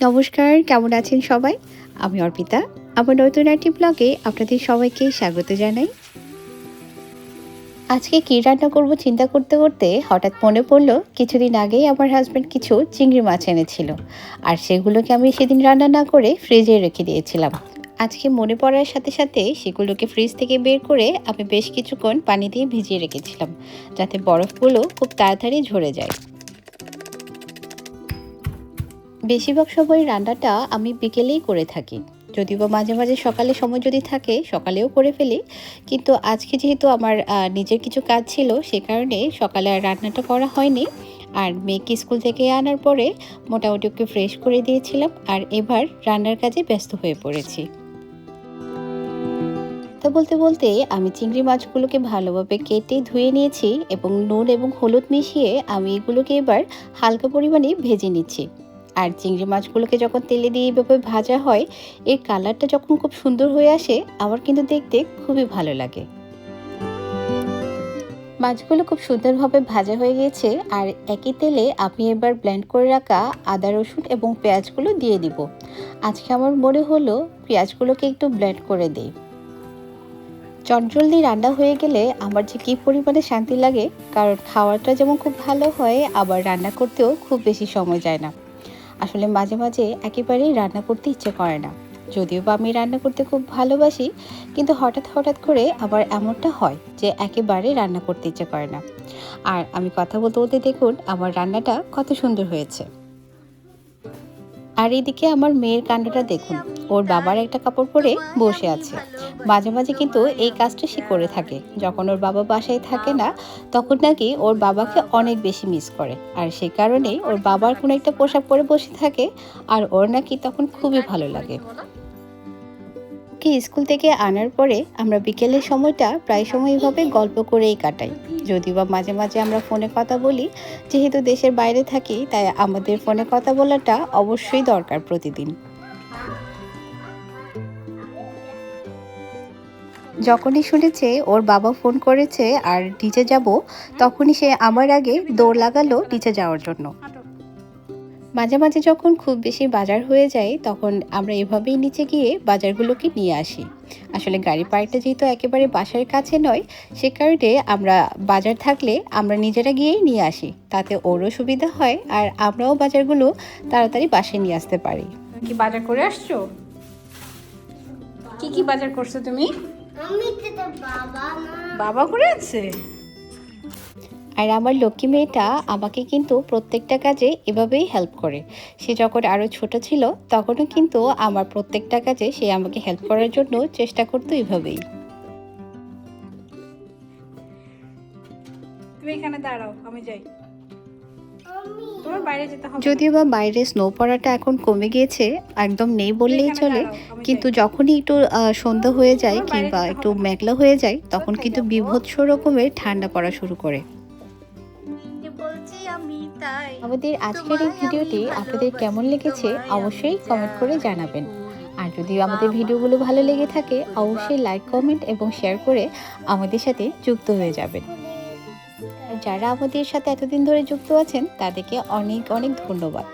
নমস্কার, কেমন আছেন সবাই? আমি অর্পিতা। আমার নতুন একটি ব্লগে আপনাদের সবাইকে স্বাগত জানাই। আজকে কী রান্না করব চিন্তা করতে করতে হঠাৎ মনে পড়ল, কিছুদিন আগেই আমার হাজব্যান্ড কিছু চিংড়ি মাছ এনেছিল। আর সেগুলোকে আমি সেদিন রান্না না করে ফ্রিজে রেখে দিয়েছিলাম। আজকে মনে পড়ার সাথে সাথে সেগুলোকে ফ্রিজ থেকে বের করে আমি বেশ কিছুক্ষণ পানি দিয়ে ভিজিয়ে রেখেছিলাম, যাতে বরফগুলো খুব তাড়াতাড়ি ঝরে যায়। বেশিরভাগ সময় রান্নাটা আমি বিকেলেই করে থাকি। যদিও বা মাঝে মাঝে সকালে সময় যদি থাকে, সকালেও করে ফেলি। কিন্তু আজকে যেহেতু আমার নিজের কিছু কাজ ছিল, সে কারণে সকালে আর রান্নাটা করা হয়নি। আর মেয়েকে স্কুল থেকে আনার পরে মোটামুটি ওকে ফ্রেশ করে দিয়েছিলাম। আর এবার রান্নার কাজে ব্যস্ত হয়ে পড়েছি। তো বলতে বলতে আমি চিংড়ি মাছগুলোকে ভালোভাবে কেটে ধুয়ে নিয়েছি এবং নুন এবং হলুদ মিশিয়ে আমি এগুলোকে এবার হালকা পরিমাণে ভেজে নিচ্ছি। আর চিংড়ি মাছগুলোকে যখন তেলে দিয়ে এভাবে ভাজা হয়, এর কালারটা যখন খুব সুন্দর হয়ে আসে, আমার কিন্তু দেখতে খুবই ভালো লাগে। মাছগুলো খুব সুন্দরভাবে ভাজা হয়ে গেছে আর একই তেলে আমি এবার ব্লেন্ড করে রাখা আদা, রসুন এবং পেঁয়াজগুলো দিয়ে দিব। আজকে আমার মনে হলো পেঁয়াজগুলোকে একটু ব্লেন্ড করে দিই। চটজলদি রান্না হয়ে গেলে আমার যে কী পরিমাণে শান্তি লাগে, কারণ খাওয়াটা যেমন খুব ভালো হয়, আবার রান্না করতেও খুব বেশি সময় যায় না। আসলে মাঝে মাঝে একেবারেই রান্না করতে ইচ্ছে করে না। যদিও বা আমি রান্না করতে খুব ভালোবাসি, কিন্তু হঠাৎ হঠাৎ করে আবার এমনটা হয় যে একেবারে রান্না করতে ইচ্ছে করে না। আর আমি কথা বলতে বলতে দেখুন, আমার রান্নাটা কত সুন্দর হয়েছে। আর এদিকে আমার মেয়ের কাণ্ডটা দেখুন। ওর বাবার একটা কাপড় পরে বসে আছে। মাঝে মাঝে কিন্তু এই কাজটা সে করে থাকে। যখন ওর বাবা বাসায় থাকে না, তখন নাকি ওর বাবাকে অনেক বেশি মিস করে। আর সে কারণেই ওর বাবার কোনো একটা পোশাক পরে বসে থাকে, আর ওর নাকি তখন খুবই ভালো লাগে। ওকে স্কুল থেকে আনার পরে আমরা বিকেলের সময়টা প্রায় সময় এভাবে গল্প করেই কাটাই। যদিও বা মাঝে মাঝে আমরা ফোনে কথা বলি, যেহেতু দেশের বাইরে থাকি, তাই আমাদের ফোনে কথা বলাটা অবশ্যই দরকার প্রতিদিন। যখনই শুনেছে, ওর বাবা ফোন করেছে, আর নিচে যাব? তখনই সে আমার আগে দৌড় লাগালো নিচে যাওয়ার জন্য। মাঝে মাঝে যখন খুব বেশি বাজার হয়ে যায় তখন আমরা এভাবেই নিচে গিয়ে বাজারগুলোকে নিয়ে আসি। আসলে গাড়ি পার্কটা যেহেতু একেবারে বাসার কাছে নয় সে কারণে আমরা বাজার থাকলে আমরা নিজেরা গিয়েই নিয়ে আসি। তাতে ওরও সুবিধা হয় আর আমরাও বাজারগুলো তাড়াতাড়ি বাসায় নিয়ে আসতে পারি। কি বাজার করে আসছো? কি কি বাজার করছ তুমি? বাবা করে আছে? আর আমার লক্ষ্মী মেয়েটা আমাকে কিন্তু প্রত্যেকটা কাজে এভাবেই হেল্প করে। সে যখন আরও ছোট ছিল তখনও কিন্তু আমার প্রত্যেকটা কাজে সে আমাকে হেল্প করার জন্য চেষ্টা করতো এভাবেই। তুমি এখানে দাঁড়াও আমি যাই। তোমার বাইরে যেতে হবে। যদিও বা বাইরে স্নো পড়াটা এখন কমে গিয়েছে একদম নেই বললেই চলে। কিন্তু যখনই একটু সন্ধ্যা হয়ে যায় কিংবা একটু মেঘলা হয়ে যায় তখন কিন্তু? বিভৎস রকমের ঠান্ডা পড়া শুরু করে। আমাদের আজকের এই ভিডিওটি আপনাদের কেমন লেগেছে অবশ্যই কমেন্ট করে জানাবেন। আর যদি আমাদের ভিডিওগুলো ভালো লেগে থাকে অবশ্যই লাইক কমেন্ট এবং শেয়ার করে আমাদের সাথে যুক্ত হয়ে যাবেন। যারা আমাদের সাথে এতদিন ধরে যুক্ত আছেন তাদেরকে অনেক অনেক ধন্যবাদ।